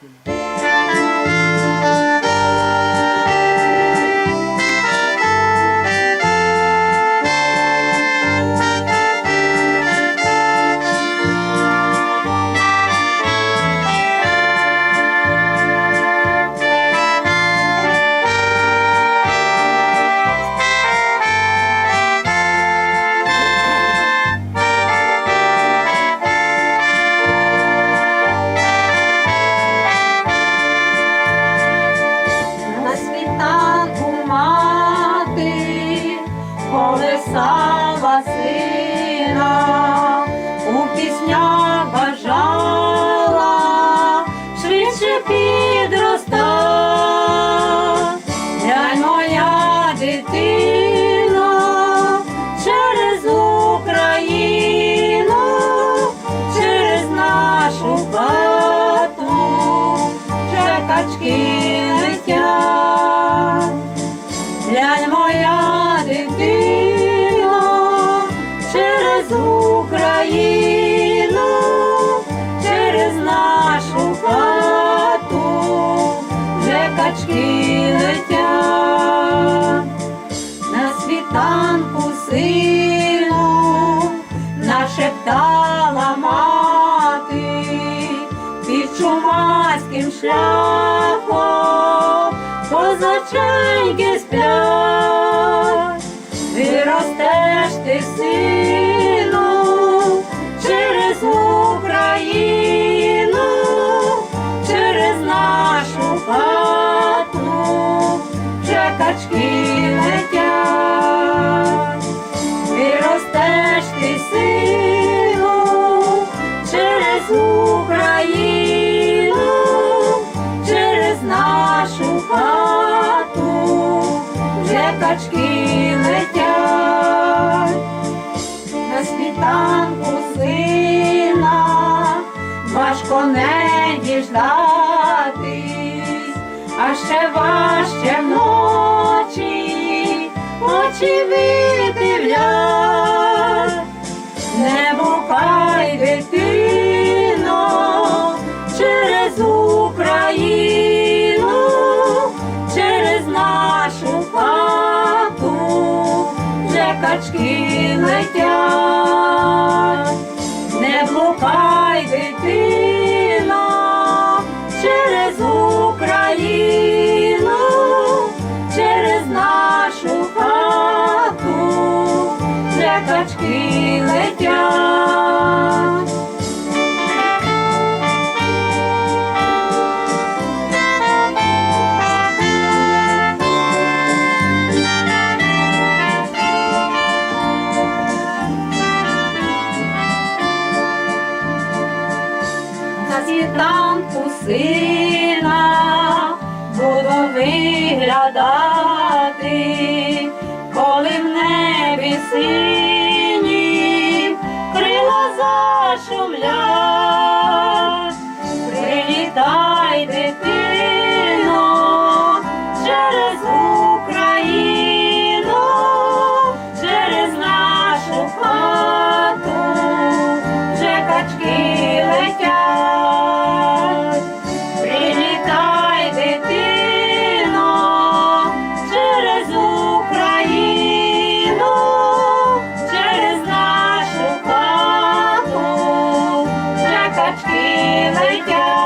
На нашептала мати під чумацьким шляхом. Козаченьки сплять, виростеш ти сину через Україну, через нашу хату, вже качки летять. Україну, через нашу хату, вже качки летять. На світанку сина важко не діждатись, а ще важче вночі очі видивлять. Не вже качки летять. Не блукай, дитино, через Україну, через нашу хату, де качки летять. На світанку сина буду виглядати, коли в небі сині Пташки летять.